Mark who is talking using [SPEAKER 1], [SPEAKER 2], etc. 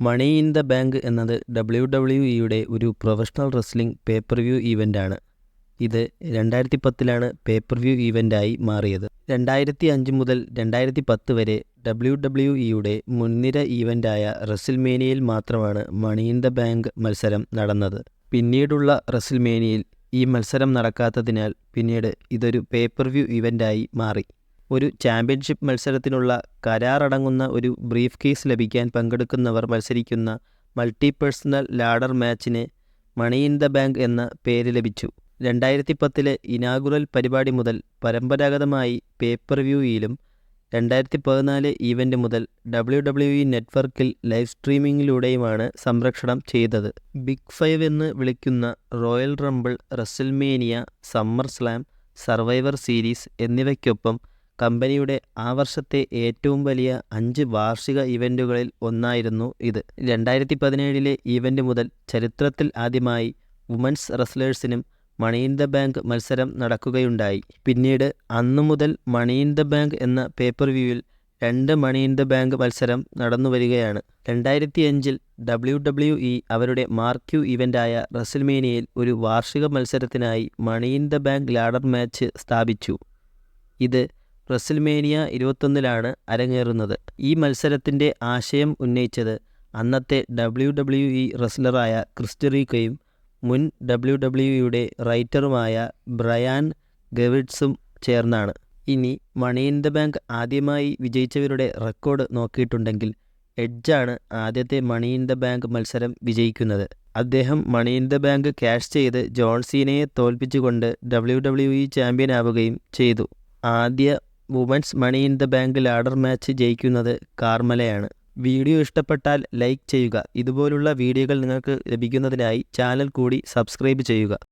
[SPEAKER 1] Money in the bank എന്നത് W W ഇയുടെ ഒരു professional wrestling pay per view ഈവന്റാണ് ഇത് രണ്ടായിരത്തി പത്തിലാണ് പേപ്പർ വ്യൂ ഈവന്റായി മാറിയത്. രണ്ടായിരത്തി അഞ്ച് മുതൽ രണ്ടായിരത്തി പത്ത് വരെ ഡബ്ല്യു ഡബ്ല്യു ഇയുടെ മുൻനിര ഈവന്റായ റെസിൽമേനിയയിൽ മാത്രമാണ് മണി ഇൻ ദ ബാങ്ക് മത്സരം നടന്നത്. പിന്നീടുള്ള റെസിൽമേനിയയിൽ ഈ മത്സരം നടക്കാത്തതിനാൽ പിന്നീട് ഇതൊരു പേപ്പർ വ്യൂ ഇവന്റായി മാറി. ഒരു ചാമ്പ്യൻഷിപ്പ് മത്സരത്തിനുള്ള കരാറടങ്ങുന്ന ഒരു ബ്രീഫ് കേസ് ലഭിക്കാൻ പങ്കെടുക്കുന്നവർ മത്സരിക്കുന്ന മൾട്ടി പേഴ്സണൽ ലാഡർ മാച്ചിന് മണി ഇൻ ദ ബാങ്ക് എന്ന പേര് ലഭിച്ചു. രണ്ടായിരത്തി പത്തിലെ ഇനാഗുറൽ പരിപാടി മുതൽ പരമ്പരാഗതമായി പേപ്പർ വ്യൂയിലും രണ്ടായിരത്തി പതിനാല് ഈവന്റ് മുതൽ ഡബ്ല്യു ഡബ്ല്യു ഇ നെറ്റ്വർക്കിൽ ലൈവ് സ്ട്രീമിങ്ങിലൂടെയുമാണ് സംരക്ഷണം ചെയ്തത്. ബിഗ് ഫൈവ് എന്ന് വിളിക്കുന്ന royal rumble WrestleMania summer slam survivor series എന്നിവയ്ക്കൊപ്പം കമ്പനിയുടെ ആ വർഷത്തെ ഏറ്റവും വലിയ അഞ്ച് വാർഷിക ഇവന്റുകളിൽ ഒന്നായിരുന്നു ഇത്. രണ്ടായിരത്തി പതിനേഴിലെ ഈവന്റ് മുതൽ ചരിത്രത്തിൽ ആദ്യമായി വുമൻസ് റെസ്ലേഴ്സിനും മണി ഇൻ ദ ബാങ്ക് മത്സരം നടക്കുകയുണ്ടായി. പിന്നീട് അന്നു മുതൽ മണി ഇൻ ദ ബാങ്ക് എന്ന പേപ്പർ വ്യൂവിൽ രണ്ട് മണി ഇൻ ദ ബാങ്ക് മത്സരം നടന്നു വരികയാണ് രണ്ടായിരത്തി അഞ്ചിൽ ഡബ്ല്യു ഡബ്ല്യു ഇ അവരുടെ മാർക്യു ഇവന്റായ റസിൽമേനിയയിൽ ഒരു വാർഷിക മത്സരത്തിനായി money in the bank ladder match സ്ഥാപിച്ചു. ഇത് റെസിൽമേനിയ ഇരുപത്തൊന്നിലാണ് അരങ്ങേറുന്നത്. ഈ മത്സരത്തിന്റെ ആശയം ഉന്നയിച്ചത് അന്നത്തെ ഡബ്ല്യു ഡബ്ല്യു ഇ റെസ്ലറായ ക്രിസ്റ്ററീക്കയും മുൻ ഡബ്ല്യു ഡബ്ല്യു ഇയുടെ റൈറ്ററുമായ ബ്രയാൻ ഗവിഡ്സും ചേർന്നാണ്. ഇനി മണി ഇൻ ദ ബാങ്ക് ആദ്യമായി വിജയിച്ചവരുടെ റെക്കോർഡ് നോക്കിയിട്ടുണ്ടെങ്കിൽ എഡ്ജാണ് ആദ്യത്തെ മണി ഇൻ ദ ബാങ്ക് മത്സരം വിജയിക്കുന്നത്. അദ്ദേഹം money in the bank cash ചെയ്ത് ജോൺസീനയെ തോൽപ്പിച്ചുകൊണ്ട് ഡബ്ല്യു ഡബ്ല്യു ഇ ചാമ്പ്യനാവുകയും ചെയ്തു. ആദ്യ women's money in the bank ladder match ജയിക്കുന്നത് കാർമലയാണ്. വീഡിയോ ഇഷ്ടപ്പെട്ടാൽ ലൈക്ക് ചെയ്യുക. ഇതുപോലുള്ള വീഡിയോകൾ നിങ്ങൾക്ക് ലഭിക്കുന്നതിനായി ചാനൽ കൂടി സബ്സ്ക്രൈബ് ചെയ്യുക.